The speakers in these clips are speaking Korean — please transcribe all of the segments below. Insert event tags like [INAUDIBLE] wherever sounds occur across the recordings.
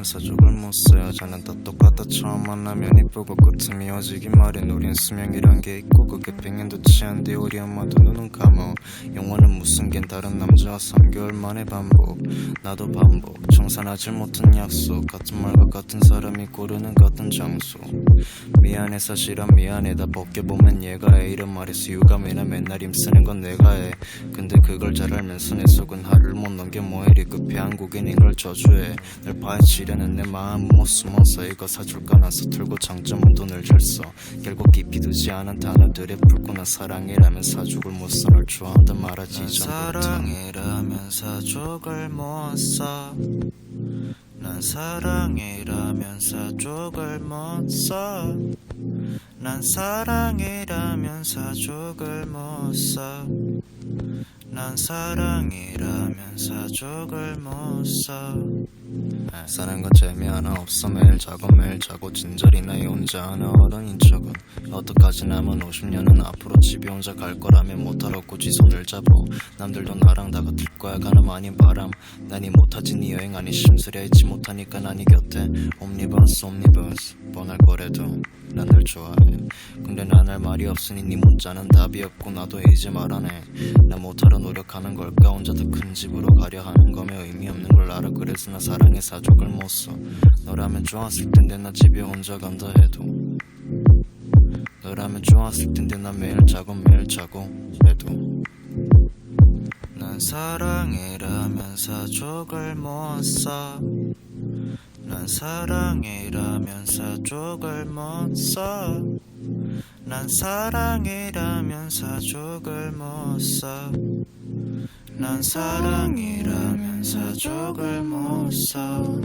사랑이라면 사족을 못 써. 여자는 다 똑같아 처음 만나면 이쁘고 끝은 미워지긴 마련. 우린 수명이란 게 있고 그게 빙인도 치한데 우리 엄마도 눈은 감어. 영원은 무슨 겐 다른 남자와 3개월 만에 반복. 나도 반복. 청산하지 못한 약속. 같은 말과 같은 사람이 고르는 같은 장소. 미안해 사실은 미안해. 다 벗겨보면 얘가 해 이런 말에서 유감이나 맨날 힘쓰는 건 내가 해. 근데 그걸 잘 알면서 내 속은 하루를 못 넘겨 뭐 이리. 급해 한국인인 걸 저주해. 널 파헤치려는 내 마음 못 숨어서 이거 사줄까? 나 서툴고 장점은 돈을 잘써 결국 깊이 두지 않은 단어들에 붉구나 사랑이라면 사족을 못써. 널 좋아한다 말하지 전부터 사랑이라면 사족을 못써 난 사랑이라면 사족을 못 써. 난 사랑이라면 사족을 못 써. 난 사랑이라면 사족을 못 써. 사는 건 재미 하나 없어. 매일 자고 매일 자고. 진절이 나이 혼자 하는 어른인 척은. 어떡하지 남은 50년은 앞으로 집에 혼자 갈 거라면 못하러 굳이 손을 잡고 남들도 나랑 다 같을 거야. 가늠 아닌 바람. 난이 못하지 네 여행 아니 심술야 잊지 못하니까 난이 곁에. 옴니버스 옴니버스 뻔할 거래도 난 널 좋아해. 근데 난 할 말이 없으니 네 문자는 답이 없고 나도 이제 말하네 나 못하러 노력하는 걸까? 혼자 더 큰 집으로 가려 하는 거면 의미 없는 걸 알아. 그래서 나 사랑의 사족을 못써 너라면 좋았을 텐데 나 집에 혼자 간다 해도. 너라면 좋았을 텐데 나 매일 자고 매일 자고 해도. 난 사랑이라면 사족을 못써 난 사랑이라면 사족을 못써 난 사랑이라면 사족을 못써 난 사랑이라면 사족을 못 써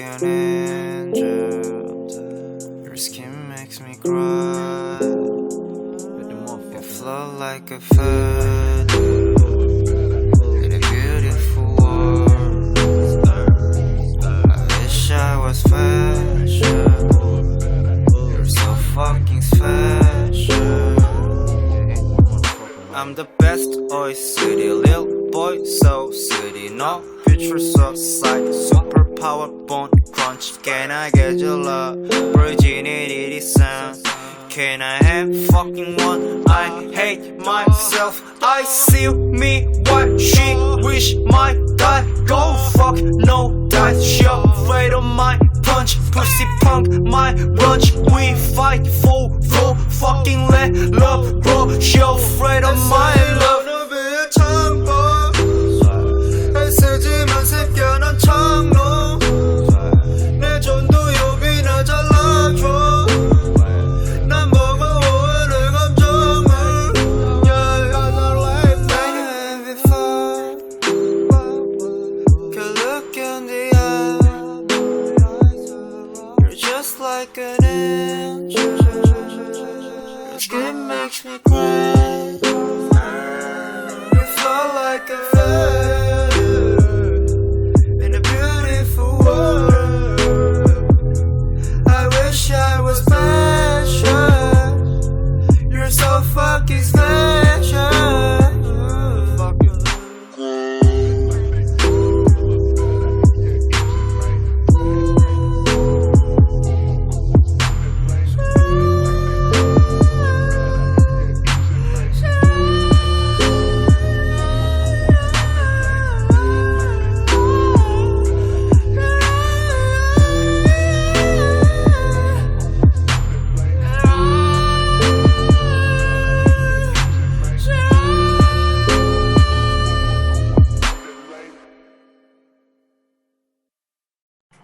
an angel. Your skin makes me cry. You flow like a feather can I get your love virginity sound can I have fucking one I hate myself I see me what she wish my die go fuck no dice she afraid of my punch pussy punk my lunch we fight for for fucking let love grow she afraid of my love 애쓰지만 새겨난 창로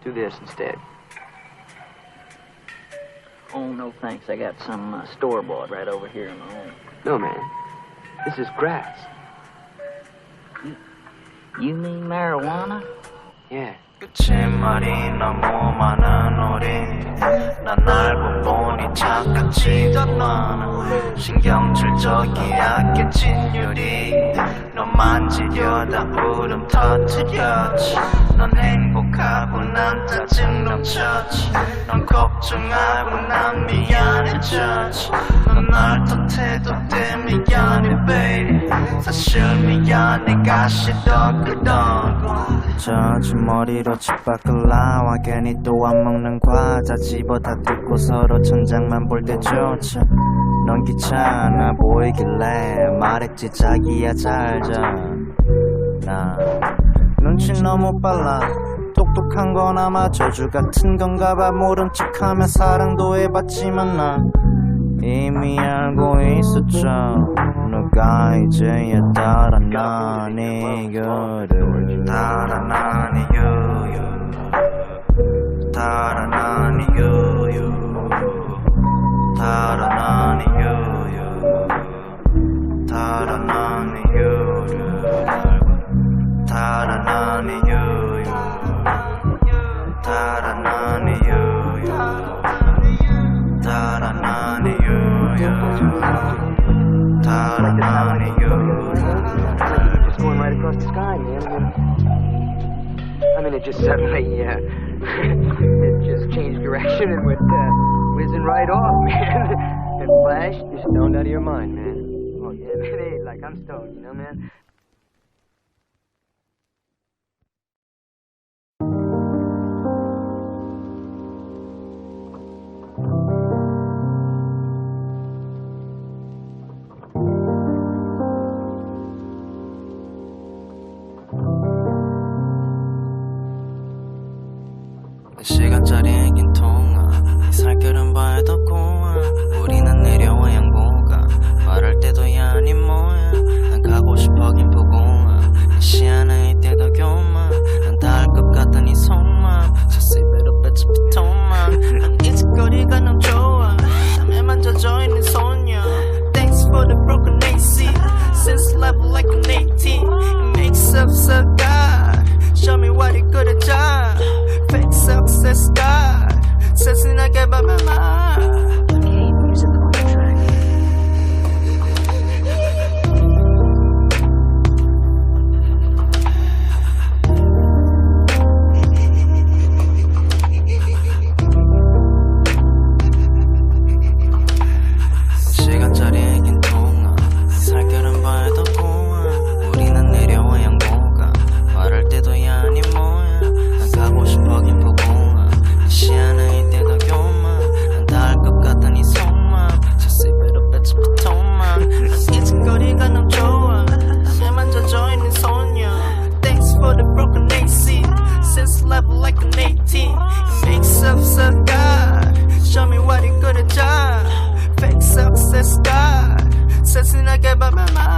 do this instead. Oh, no thanks. I got some uh, store bought right over here in the home. No, man. This is grass. You mean marijuana? Yeah. 끝말이 너무 많은 우리 난 알고 보니 착각지도 않아 신경질적이야겠지 유리 너 만지려다 울음 터뜨렸지. 넌 행복하고 난 짜증 넘쳤지. 넌 걱정하고 난 미안해졌지. 넌날 탓해도 돼 미안해 baby. 사실 미안해 가시던 그던 젖은 머리로 집 밖을 나와. 괜히 또 안 먹는 과자 집어 다 뜯고 서로 천장만 볼 때조차 넌 귀찮아 보이길래 말했지. 자기야 잘자나. 눈치 너무 빨라. 똑똑한 건 아마 저주 같은 건가 봐. 모른 척하며 사랑도 해봤지만 난 이미 알고 있었죠. 누가 이제야 난 이거를 따라 난 이유유. 따라 난 이유유. 따라 난 I mean, it just suddenly, uh, [LAUGHS] it just changed direction and went uh, whizzing right off, [LAUGHS] man. and flashed, you're stoned out of your mind, man. Oh, yeah, man, [LAUGHS] hey, like I'm stoned, you know, man? city makes up, up. success and I gave up my mind.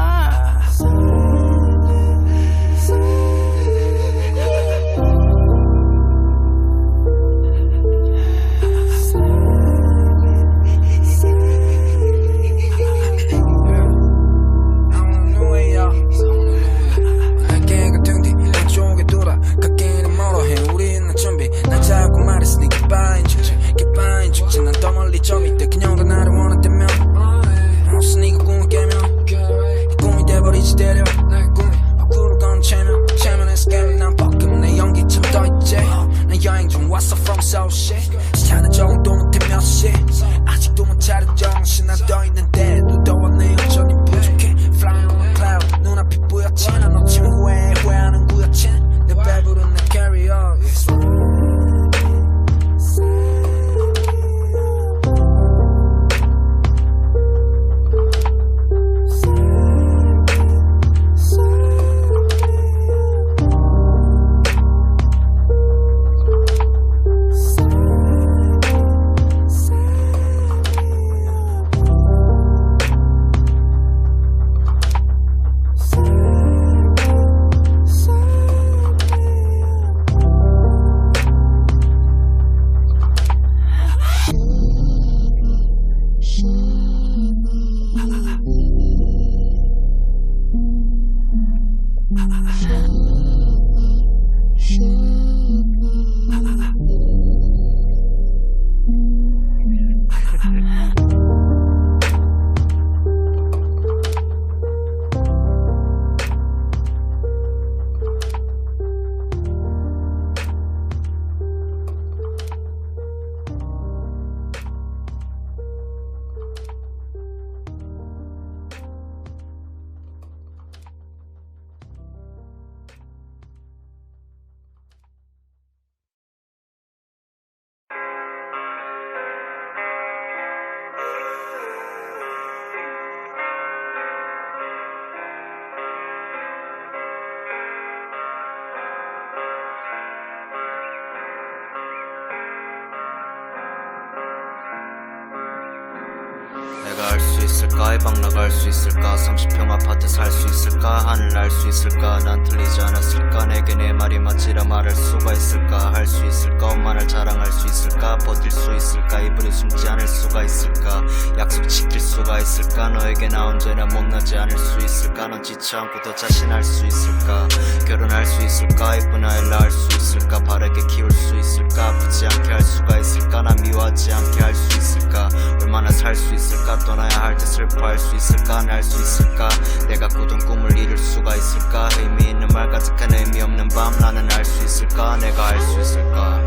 있을까 해방 나갈 수 있을까 30평 아파트 살 수 있을까 하늘 날 수 있을까 난 틀리지 않았을까 내게 내 말이 맞지라 말할 수가 있을까 할 수 있을까 엄마를 자랑할 수 있을까 버틸 수 있을까 이불이 숨지 않을 수가 있을까 약속 지킬 수가 있을까 너에게 나 언제나 못나지 않을 수 있을까 넌 지쳐 않고 더 자신할 수 있을까 결혼할 수 있을까 예쁜 아이를 낳을 수 있을까 바르게 키울 수 있을까 아프지 않게 할 수가 있을까 나 미워하지 않게 할 수 있을까 얼마나 살 수 있을까? 떠나야 할 때 슬퍼할 수 있을까? 날 수 있을까? 내가 꾸던 꿈을 이룰 수가 있을까? 의미 있는 말 가득한 의미 없는 밤 나는 알 수 있을까? 내가 알 수 있을까?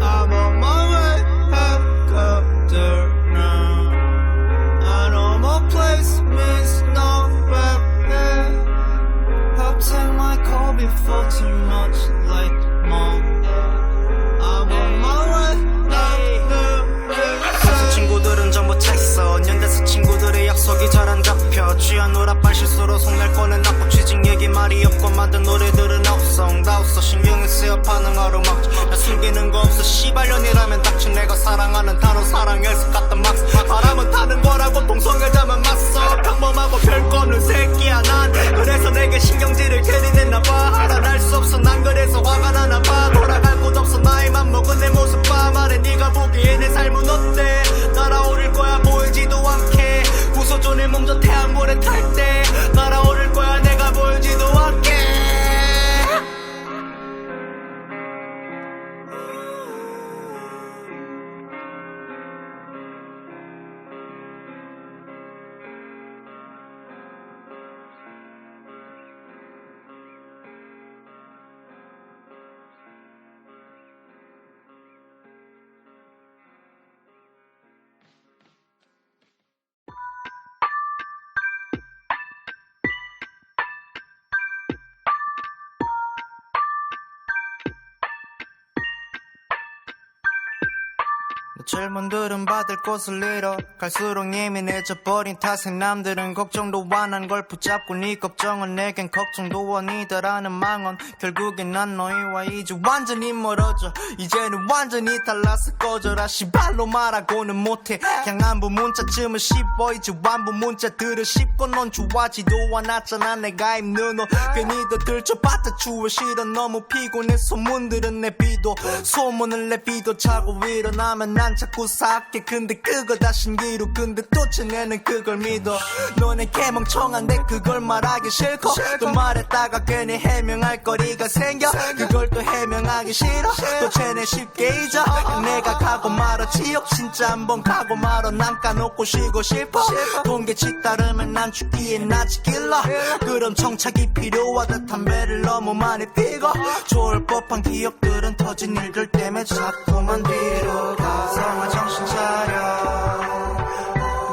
I'm on my way, 질문들은 받을 곳을 잃어 갈수록 예민해져 버린 탓에 남들은 걱정도 안한걸 붙잡고 네 걱정은 내겐 걱정도 아니다라는 망언. 결국엔 난 너희와 이제 완전히 멀어져. 이제는 완전히 달라서 꺼져라. 시발로 말하고는 못해. 안부 문자쯤은 씹어. 이제 완부 문자들을 씹고 넌 좋아지도 않았잖아. 내가 입는 옷 괜히 더 들춰봤자 추워 싫어. 너무 피곤해 소문들은 내비도 소문을 내비도 자고 일어나면 난 자꾸 사악해 근데 그거 다 신기루. 근데 또 쟤네는 그걸 믿어. 너네 개멍청한데 그걸 말하기 싫고. 또 말했다가 괜히 해명할 거리가 생겨. 그걸 또 해명하기 싫어. 또 쟤네 쉽게 잊어. 내가 가고 말어 지옥 진짜 한번 가고 말어 난 까놓고 쉬고 싶어. 동계치 따르면 난 죽기에 나지 길러. 그럼 정착이 필요하다. 담배를 너무 많이 피고. 좋을 법한 기억들은 터진 일들 때문에 자꾸만 뒤로 가 성아 정신 차려.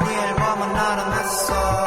네 앨범은 나름 했어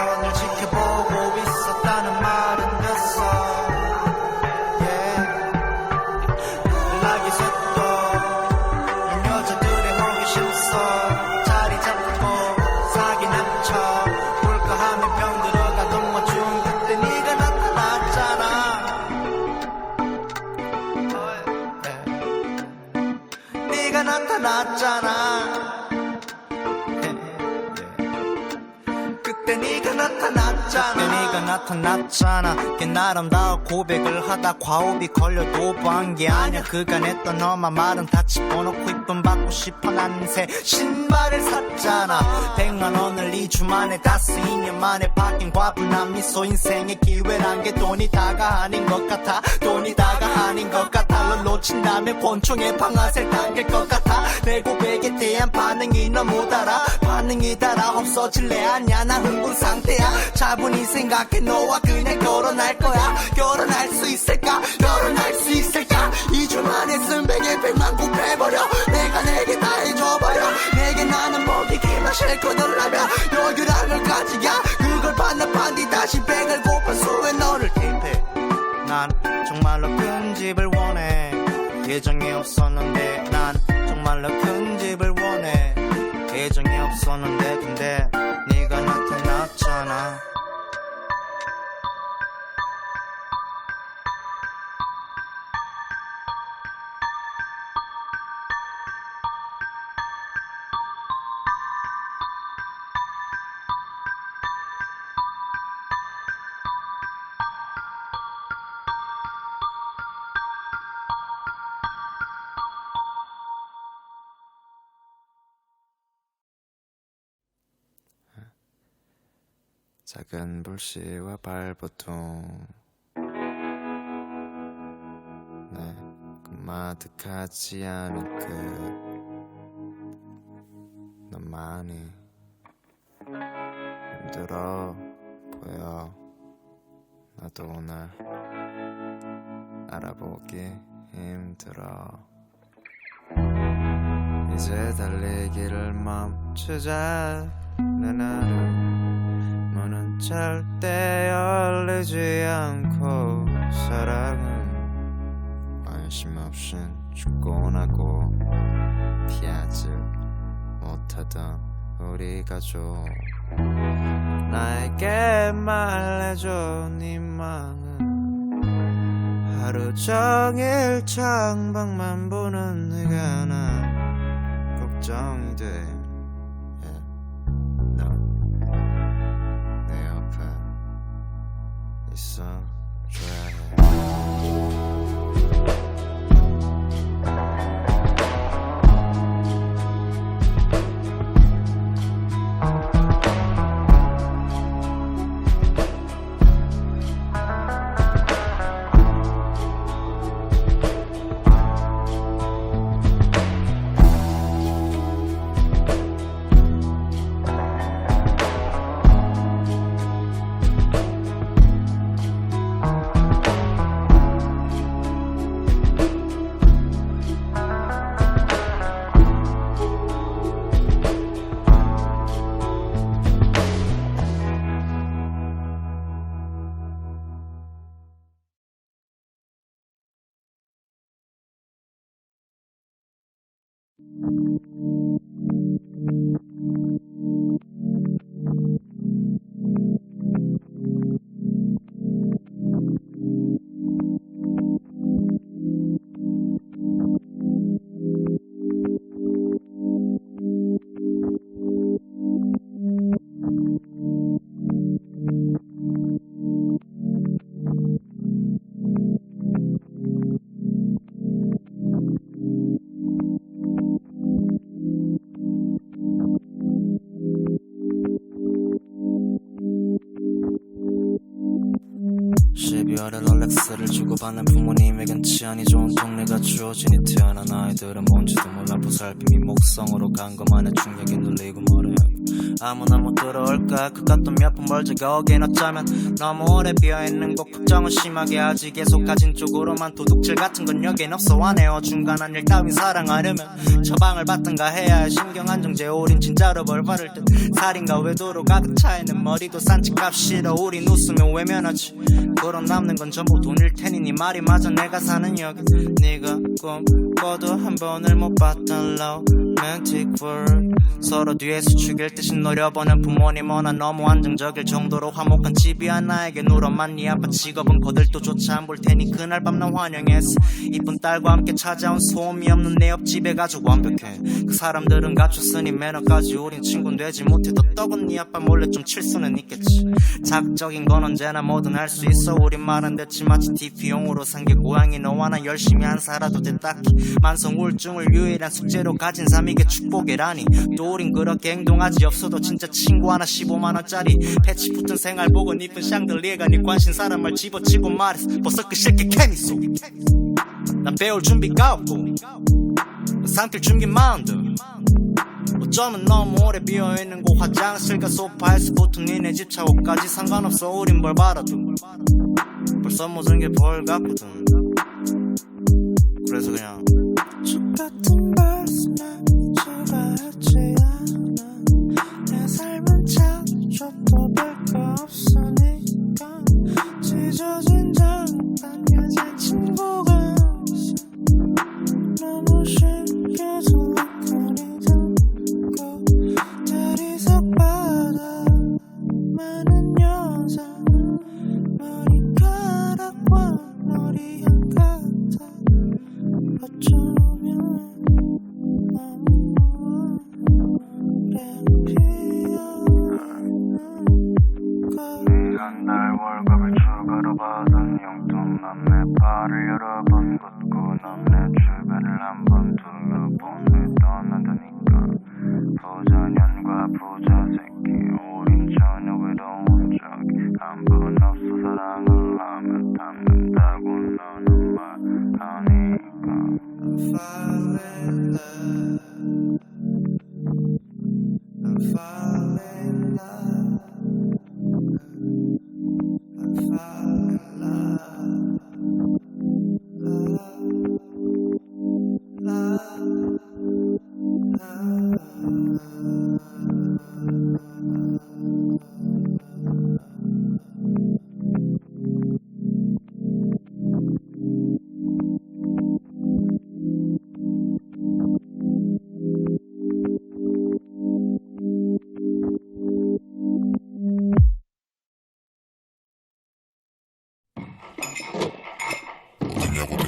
네가 나타났잖아. 꽤 아름다운 고백을 하다 과호비 걸려도 오버한 게 아니야. 그간 했던 너만 말은 다 집어넣고 이쁨 받고 싶어. 난새 신발을 샀잖아. 백만 원을 2주 만에 다스 2년 만에 바뀐 과분한 미소 인생의 기회란 게 돈이 다가 아닌 것 같아. 돈이 다가 아닌 것 같아. 널 놓친다면 권총의 방아쇠 당길 것 같아. 내 고백에 대한 반응이 너무 달아 반응이 달아 없어질래? 아냐 나 흥분 상태야. 차분히 생각해. 너와 그냥 결혼할 거야. 결혼할 수 있을까? 결혼할 수 있을까? 2주 만에 쓴백에 백만 곱해버려. 내가 내게 다 해줘버려. 내게 나는 먹이기만 싫거든라며 여유랑을 가지야. 그걸 반납한 뒤 다시 백을 곱한 수에 너를 팁해. 난 정말로 큰 집을 원해. 예정이 없었는데 난 정말로 큰 집을 없었는데 근데 네가 나타났잖아 작은 불씨와 발버둥 네, 그마득하지 않은 그넌 많이 힘들어 보여. 나도 오늘 알아보기 힘들어. 이제 달리기를 멈추자. 내 나름 문은 절대 열리지 않고 사랑은 관심 없이 죽곤 하고 피하지 못하던 우리 가족. 나에게 말해줘 네 맘은. 하루 종일 창밖만 보는 네가 난 걱정이 돼 있어줘 렉스를 주고받는 부모님에겐 치안이 좋은 동네가 주어지니 태어난 아이들은 뭔지도 몰라 보살핌이 목성으로 간 것만의 충격이 눌리고 뭐래 아무나 못 들어올까? 그 값도 몇분 벌지 거긴 어쩌면 너무 오래 비어있는 곳 걱정은 심하게 하지. 계속 가진 쪽으로만 도둑질 같은 건 여긴 없어. 안해요 중간한 일 따윈 사랑하려면 처방을 받든가 해야 할 신경 안정제. 우린 진짜로 벌 받을 듯 살인과 외도로 가득 차있는 머리도 산책값 싫어 우린 웃으면 외면하지. 그런 남는 건 전부 돈일 테니 네 말이 맞아. 내가 사는 여기 네가 꿈꿔도 한 번을 못 봤던 romantic world 서로 뒤에서 죽일 듯이 노려보는 부모님 워나 너무 안정적일 정도로 화목한 집이야 나에게 울어만 네 아빠 직업은 거들떠조차 안 볼 테니 그날 밤 난 환영했어. 이쁜 딸과 함께 찾아온 소음이 없는 내 옆집에 가족 완벽해. 그 사람들은 갖췄으니 매너까지 우린 친구는 되지 못해도 떡은 네 아빠 몰래 좀 칠 수는 있겠지. 자극적인 건 언제나 뭐든 할 수 있어. 우린 말은 됐지 마치 TP용으로 산 게 고양이. 너와 나 열심히 안 살아도 돼 딱히 만성 우울증을 유일한 숙제로 가진 삶이 게 축복이라니. 또 우린 그렇게 행동하지 없어도 진짜 친구 하나 15만원짜리. 패치 붙은 생활복은 이쁜 샹들리에가 네 관심 사람을 집어치고 말했어. 벌써 그 새끼 케미소 난 배울 준비가 없고. 삼킬 준비 마운드. 어쩌면 너무 오래 비어있는 곳 화장실과 소파에서 보통 니네 집 차고까지 상관없어. 우린 뭘 받아도. 벌써 모든 게 벌 같거든. 그래서 그냥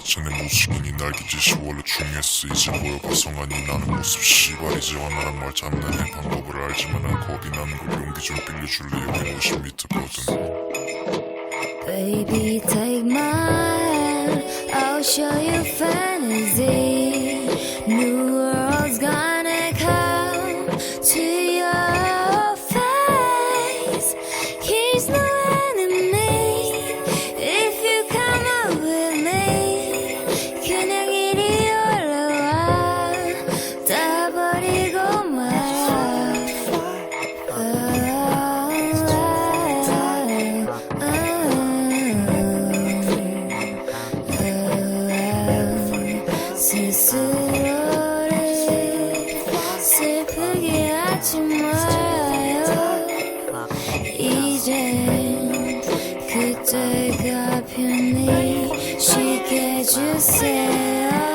대체 내 모습이니 날개짓이 원래 중요했어 이제 보여봐 성한이 나는 모습 씨발이지와 나란 말 장난해 방법을 알지만 난 겁이 나는 걸 용기 좀 빌려줄래 여긴 50m거든 Baby, take my hand. I'll show you fantasy. 하지 마요. 이제 그때가 편히 쉬게 해주세요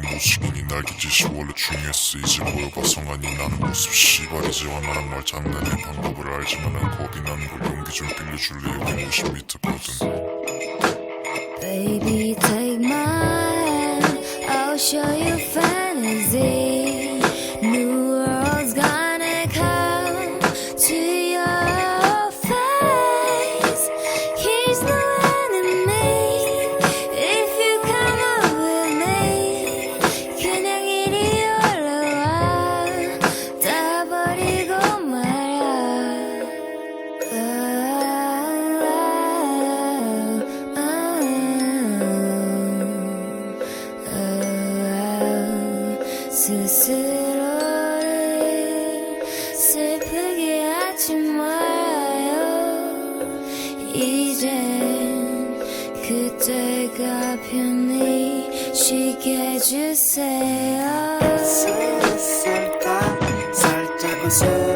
내 모습이니 날개짓이 원래 중요했어. 이제 보여봐 성한이 나는 모습 씨발이지와 나란 말 장난해 방법을 알지만 난 겁이 나는 걸 용기 좀 빌려줄래. 여긴 50m거든. Baby, take my hand. I'll show you 편히 쉬게 해주세요. 쓸쓸까 살짝 웃